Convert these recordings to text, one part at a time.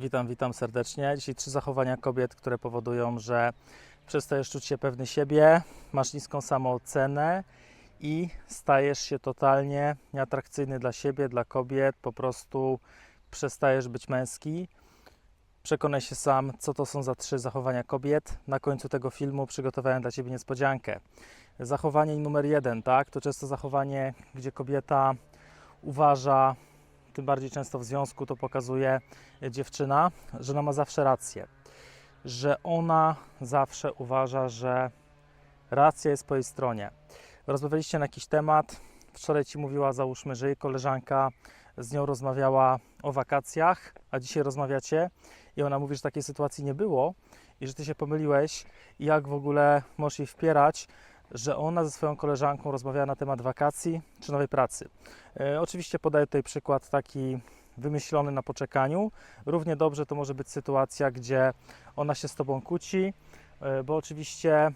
Witam, witam serdecznie. Dzisiaj trzy zachowania kobiet, które powodują, że przestajesz czuć się pewny siebie, masz niską samoocenę i stajesz się totalnie nieatrakcyjny dla siebie, dla kobiet, po prostu przestajesz być męski. Przekonaj się sam, co to są za trzy zachowania kobiet. Na końcu tego filmu przygotowałem dla Ciebie niespodziankę. Zachowanie numer jeden, tak? To często zachowanie, gdzie kobieta uważa, tym bardziej często w związku to pokazuje dziewczyna, że ona ma zawsze rację. Że ona zawsze uważa, że racja jest po jej stronie. Rozmawialiście na jakiś temat. Wczoraj ci mówiła, załóżmy, że jej koleżanka z nią rozmawiała o wakacjach, a dzisiaj rozmawiacie i ona mówi, że takiej sytuacji nie było i że ty się pomyliłeś i jak w ogóle możesz jej wpierać, że ona ze swoją koleżanką rozmawiała na temat wakacji czy nowej pracy. E, oczywiście podaję tutaj przykład taki wymyślony na poczekaniu. Równie dobrze to może być sytuacja, gdzie ona się z tobą kłóci, e, bo oczywiście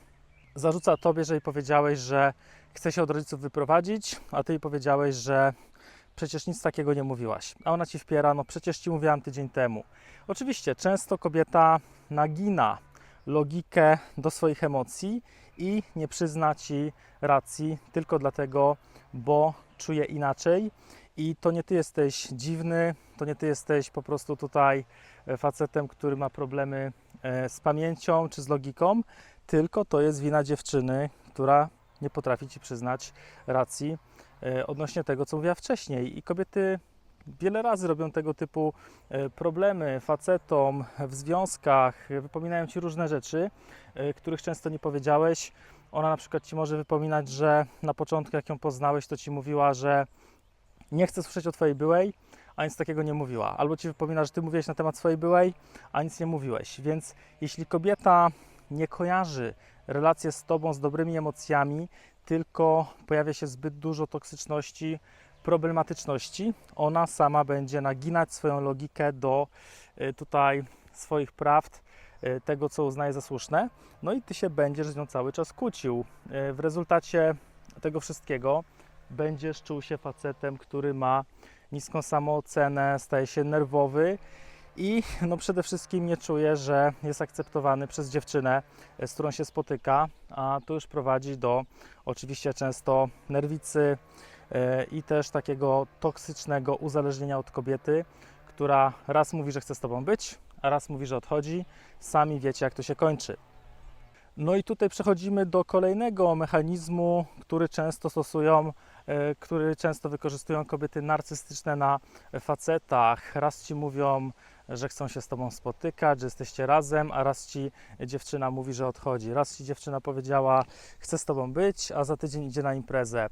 zarzuca tobie, że jej powiedziałeś, że chce się od rodziców wyprowadzić, a ty jej powiedziałeś, że przecież nic takiego nie mówiłaś. A ona ci wpiera, no przecież ci mówiłam tydzień temu. Oczywiście często kobieta nagina logikę do swoich emocji i nie przyzna ci racji tylko dlatego, bo czuje inaczej. I to nie ty jesteś dziwny, to nie ty jesteś po prostu tutaj e, facetem, który ma problemy e, z pamięcią czy z logiką, tylko to jest wina dziewczyny, która nie potrafi ci przyznać racji e, odnośnie tego, co mówiła wcześniej. I kobiety wiele razy robią tego typu e, problemy facetom w związkach, wypominają ci różne rzeczy, e, których często nie powiedziałeś. Ona na przykład ci może wypominać, że na początku, jak ją poznałeś, to ci mówiła, że nie chce słyszeć o twojej byłej, a nic takiego nie mówiła. Albo ci wypomina, że ty mówiłeś na temat swojej byłej, a nic nie mówiłeś. Więc jeśli kobieta nie kojarzy relacje z tobą z dobrymi emocjami, tylko pojawia się zbyt dużo toksyczności, problematyczności, ona sama będzie naginać swoją logikę do y, tutaj swoich prawd, y, tego co uznaje za słuszne, no i ty się będziesz z nią cały czas kłócił. Y, W rezultacie tego wszystkiego będziesz czuł się facetem, który ma niską samoocenę, staje się nerwowy i no przede wszystkim nie czuje, że jest akceptowany przez dziewczynę, z którą się spotyka, a to już prowadzi do oczywiście często nerwicy, e, i też takiego toksycznego uzależnienia od kobiety, która raz mówi, że chce z tobą być, a raz mówi, że odchodzi. Sami wiecie, jak to się kończy. No i tutaj przechodzimy do kolejnego mechanizmu, który często stosują, e, który często wykorzystują kobiety narcystyczne na facetach. Raz ci mówią, że chcą się z tobą spotykać, że jesteście razem, a raz ci dziewczyna mówi, że odchodzi. Raz ci dziewczyna powiedziała, chcę z tobą być, a za tydzień idzie na imprezę.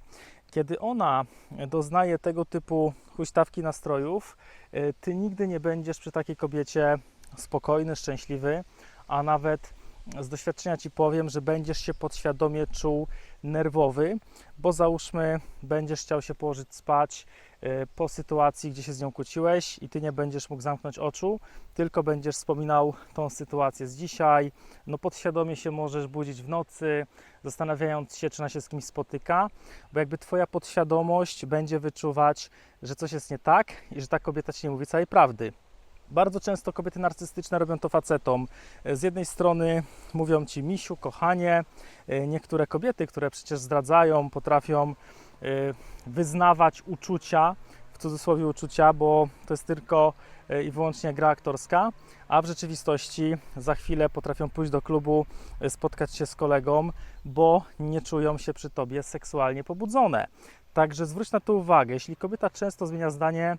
Kiedy ona doznaje tego typu huśtawki nastrojów, y, ty nigdy nie będziesz przy takiej kobiecie spokojny, szczęśliwy, a nawet z doświadczenia ci powiem, że będziesz się podświadomie czuł nerwowy, bo załóżmy, będziesz chciał się położyć spać y, po sytuacji, gdzie się z nią kłóciłeś i ty nie będziesz mógł zamknąć oczu, tylko będziesz wspominał tą sytuację z dzisiaj. No podświadomie się możesz budzić w nocy, zastanawiając się, czy ona się z kimś spotyka, bo jakby twoja podświadomość będzie wyczuwać, że coś jest nie tak i że ta kobieta ci nie mówi całej prawdy. Bardzo często kobiety narcystyczne robią to facetom. Z jednej strony mówią ci misiu, kochanie. E, Niektóre kobiety, które przecież zdradzają, potrafią e, wyznawać uczucia, w cudzysłowie uczucia, bo to jest tylko e, i wyłącznie gra aktorska, a w rzeczywistości za chwilę potrafią pójść do klubu, spotkać się z kolegą, bo nie czują się przy tobie seksualnie pobudzone. Także zwróć na to uwagę. Jeśli kobieta często zmienia zdanie,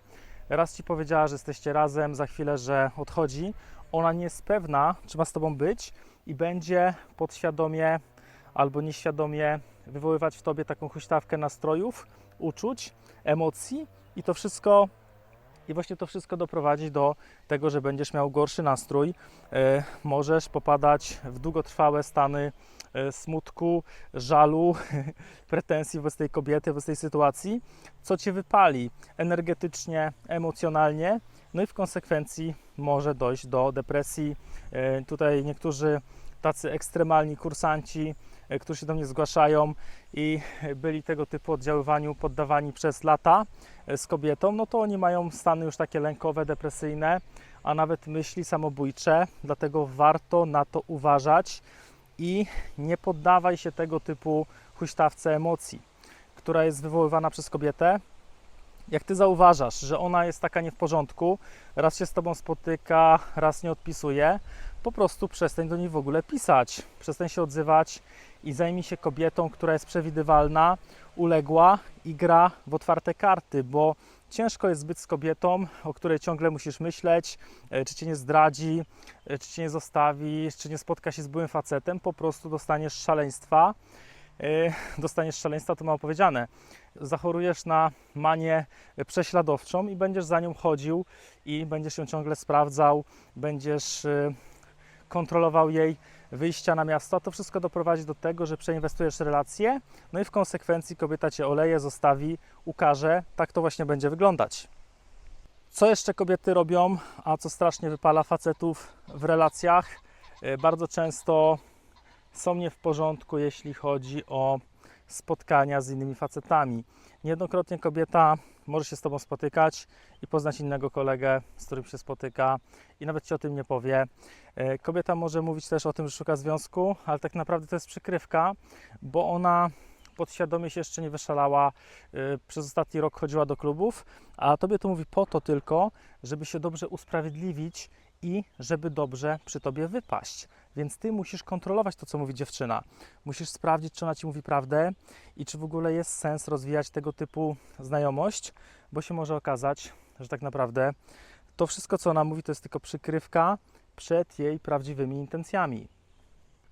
raz ci powiedziała, że jesteście razem, za chwilę, że odchodzi, ona nie jest pewna, czy ma z tobą być i będzie podświadomie albo nieświadomie wywoływać w tobie taką huśtawkę nastrojów, uczuć, emocji i to wszystko i właśnie to wszystko doprowadzi do tego, że będziesz miał gorszy nastrój. E, możesz popadać w długotrwałe stany e, smutku, żalu, pretensji wobec tej kobiety, wobec tej sytuacji, co cię wypali energetycznie, emocjonalnie, no i w konsekwencji może dojść do depresji. E, tutaj niektórzy tacy ekstremalni kursanci, którzy się do mnie zgłaszają i byli tego typu oddziaływaniu poddawani przez lata e, z kobietą, no to oni mają stany już takie lękowe, depresyjne, a nawet myśli samobójcze, dlatego warto na to uważać i nie poddawaj się tego typu huśtawce emocji, która jest wywoływana przez kobietę. Jak ty zauważasz, że ona jest taka nie w porządku, raz się z tobą spotyka, raz nie odpisuje, po prostu przestań do niej w ogóle pisać, przestań się odzywać i zajmij się kobietą, która jest przewidywalna, uległa i gra w otwarte karty, bo ciężko jest być z kobietą, o której ciągle musisz myśleć, e, czy cię nie zdradzi, e, czy cię nie zostawi, czy nie spotka się z byłym facetem, po prostu dostaniesz szaleństwa. E, Dostaniesz szaleństwa, to mało powiedziane. Zachorujesz na manię prześladowczą i będziesz za nią chodził i będziesz ją ciągle sprawdzał, będziesz e, kontrolował jej wyjścia na miasto, to wszystko doprowadzi do tego, że przeinwestujesz relacje, no i w konsekwencji kobieta cię oleje, zostawi, ukaże. Tak to właśnie będzie wyglądać. Co jeszcze kobiety robią, a co strasznie wypala facetów w relacjach? E, Bardzo często są nie w porządku, jeśli chodzi o spotkania z innymi facetami. Niejednokrotnie kobieta może się z tobą spotykać i poznać innego kolegę, z którym się spotyka i nawet ci o tym nie powie. E, Kobieta może mówić też o tym, że szuka związku, ale tak naprawdę to jest przykrywka, bo ona podświadomie się jeszcze nie wyszalała, e, przez ostatni rok chodziła do klubów, a tobie to mówi po to tylko, żeby się dobrze usprawiedliwić i żeby dobrze przy tobie wypaść. Więc ty musisz kontrolować to, co mówi dziewczyna. Musisz sprawdzić, czy ona ci mówi prawdę i czy w ogóle jest sens rozwijać tego typu znajomość, bo się może okazać, że tak naprawdę to wszystko, co ona mówi, to jest tylko przykrywka przed jej prawdziwymi intencjami.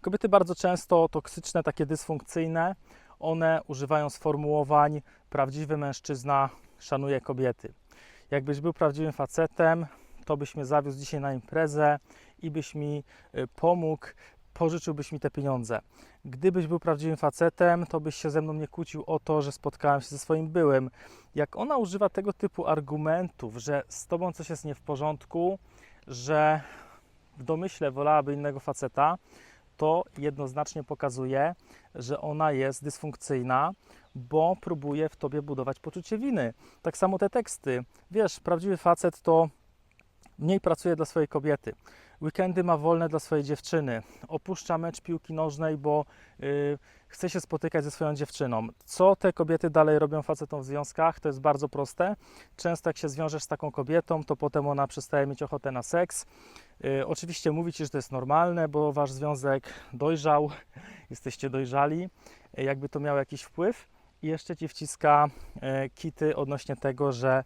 Kobiety bardzo często toksyczne, takie dysfunkcyjne, one używają sformułowań prawdziwy mężczyzna szanuje kobiety. Jakbyś był prawdziwym facetem, to byś mnie zawiózł dzisiaj na imprezę i byś mi y, pomógł, pożyczyłbyś mi te pieniądze. Gdybyś był prawdziwym facetem, to byś się ze mną nie kłócił o to, że spotkałem się ze swoim byłym. Jak ona używa tego typu argumentów, że z tobą coś jest nie w porządku, że w domyśle wolałaby innego faceta, to jednoznacznie pokazuje, że ona jest dysfunkcyjna, bo próbuje w tobie budować poczucie winy. Tak samo te teksty. Wiesz, prawdziwy facet to mniej pracuje dla swojej kobiety. Weekendy ma wolne dla swojej dziewczyny. Opuszcza mecz piłki nożnej, bo yy, chce się spotykać ze swoją dziewczyną. Co te kobiety dalej robią facetom w związkach? To jest bardzo proste. Często jak się zwiążesz z taką kobietą, to potem ona przestaje mieć ochotę na seks. Yy, oczywiście mówi Ci, że to jest normalne, bo Wasz związek dojrzał, jesteście dojrzali, yy, jakby to miało jakiś wpływ. I jeszcze Ci wciska kity odnośnie tego, że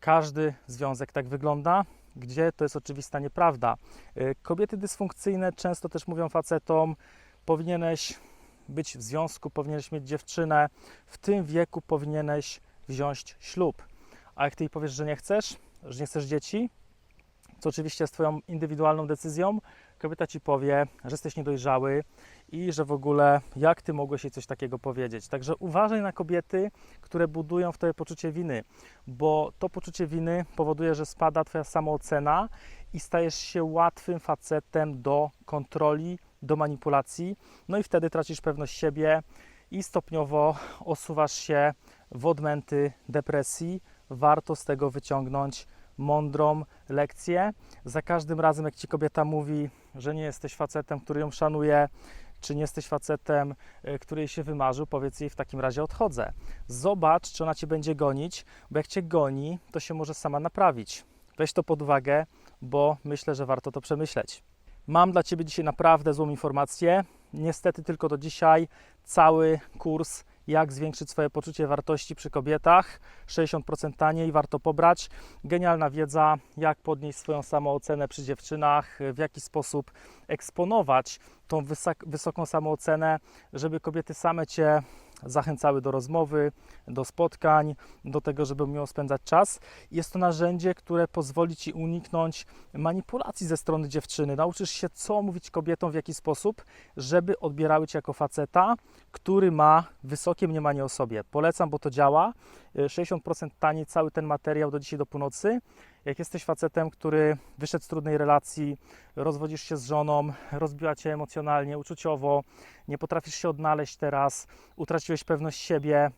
każdy związek tak wygląda, gdzie to jest oczywista nieprawda. Y, Kobiety dysfunkcyjne często też mówią facetom, powinieneś być w związku, powinieneś mieć dziewczynę, w tym wieku powinieneś wziąć ślub. A jak ty jej powiesz, że nie chcesz, że nie chcesz dzieci, co oczywiście jest twoją indywidualną decyzją, kobieta ci powie, że jesteś niedojrzały i że w ogóle jak ty mogłeś jej coś takiego powiedzieć. Także uważaj na kobiety, które budują w tobie poczucie winy, bo to poczucie winy powoduje, że spada twoja samoocena i stajesz się łatwym facetem do kontroli, do manipulacji, no i wtedy tracisz pewność siebie i stopniowo osuwasz się w odmęty depresji. Warto z tego wyciągnąć mądrą lekcję. Za każdym razem, jak ci kobieta mówi, że nie jesteś facetem, który ją szanuje, czy nie jesteś facetem, y, który jej się wymarzył, powiedz jej w takim razie odchodzę. Zobacz, czy ona cię będzie gonić, bo jak cię goni, to się może sama naprawić. Weź to pod uwagę, bo myślę, że warto to przemyśleć. Mam dla Ciebie dzisiaj naprawdę złą informację. Niestety tylko do dzisiaj cały kurs jak zwiększyć swoje poczucie wartości przy kobietach. 60% taniej, warto pobrać. Genialna wiedza, jak podnieść swoją samoocenę przy dziewczynach, w jaki sposób eksponować tą wysok- wysoką samoocenę, żeby kobiety same Cię zachęcały do rozmowy, do spotkań, do tego, żeby miło spędzać czas. Jest to narzędzie, które pozwoli Ci uniknąć manipulacji ze strony dziewczyny. Nauczysz się, co mówić kobietom, w jaki sposób, żeby odbierały Cię jako faceta, który ma wysokie mniemanie o sobie. Polecam, bo to działa. Y, 60% taniej cały ten materiał do dzisiaj do północy. Jak jesteś facetem, który wyszedł z trudnej relacji, rozwodzisz się z żoną, rozbiła cię emocjonalnie, uczuciowo, nie potrafisz się odnaleźć teraz, utraciłeś pewność siebie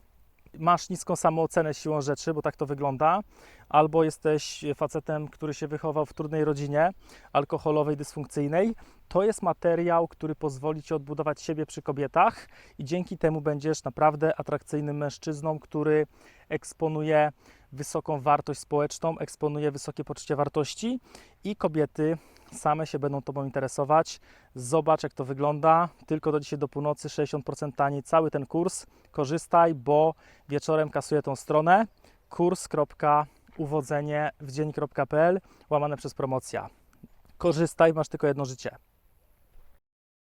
masz niską samoocenę siłą rzeczy, bo tak to wygląda, albo jesteś facetem, który się wychował w trudnej rodzinie, alkoholowej, dysfunkcyjnej, to jest materiał, który pozwoli Ci odbudować siebie przy kobietach i dzięki temu będziesz naprawdę atrakcyjnym mężczyzną, który eksponuje wysoką wartość społeczną, eksponuje wysokie poczucie wartości i kobiety same się będą Tobą interesować. Zobacz, jak to wygląda. Tylko do dzisiaj do północy 60% taniej cały ten kurs. Korzystaj, bo wieczorem kasuję tą stronę kurs.uwodzenie w dzień.pl łamane przez promocja. Korzystaj, masz tylko jedno życie.